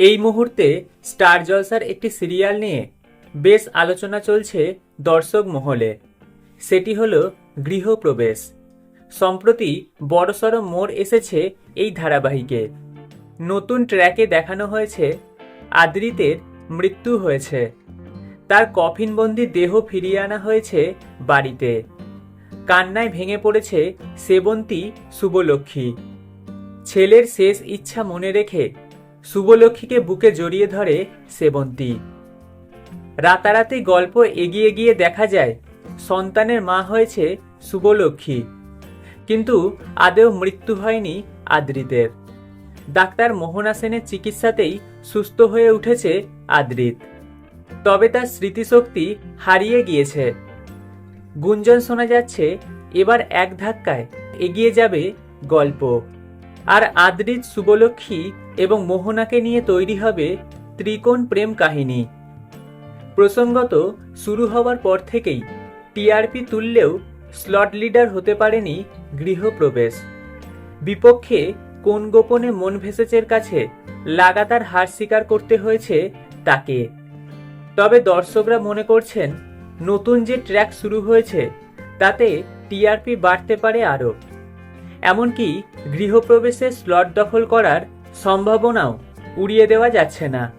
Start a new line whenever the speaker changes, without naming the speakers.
এই মুহূর্তে স্টার জলসার একটি সিরিয়াল নিয়ে বেশ আলোচনা চলছে দর্শক মহলে। সেটি হল গৃহপ্রবেশ। সম্প্রতি বড়সড় মোড় এসেছে এই ধারাবাহিকে। নতুন ট্র্যাকে দেখানো হয়েছে আদ্রিতের মৃত্যু হয়েছে। তার কফিনবন্দি দেহ ফিরিয়ে আনা হয়েছে বাড়িতে। কান্নায় ভেঙে পড়েছে সেবন্তী শুভলক্ষ্মী। ছেলের শেষ ইচ্ছা মনে রেখে শুভলক্ষ্মীকে বুকে জড়িয়ে ধরে সেবন্তী। রাতারাতি গল্প এগিয়ে গিয়ে দেখা যায়, সন্তানের মা হয়েছে শুভলক্ষ্মী। কিন্তু আদেও মৃত্যু হয়নি আদ্রিতের। ডাক্তার মোহনা সেনের চিকিৎসাতেই সুস্থ হয়ে উঠেছে আদ্রিত। তবে তার স্মৃতিশক্তি হারিয়ে গিয়েছে। গুঞ্জন শোনা যাচ্ছে, এবার এক ধাক্কায় এগিয়ে যাবে গল্প। আর আদ্রিজ শুভলক্ষ্মী এবং মোহনাকে নিয়ে তৈরি হবে ত্রিকোণ প্রেম কাহিনী। প্রসঙ্গত, শুরু হওয়ার পর থেকেই টিআরপি তুললেও স্লট লিডার হতে পারেনি গৃহপ্রবেশ। বিপক্ষে কোন গোপনে মন ভেসেচের কাছে লাগাতার হার স্বীকার করতে হয়েছে তাকে। তবে দর্শকরা মনে করছেন, নতুন যে ট্র্যাক শুরু হয়েছে, তাতে টিআরপি বাড়তে পারে আরও। এমনকি গৃহপ্রবেশের স্লট দখল করার সম্ভাবনাও উড়িয়ে দেওয়া যাচ্ছে না।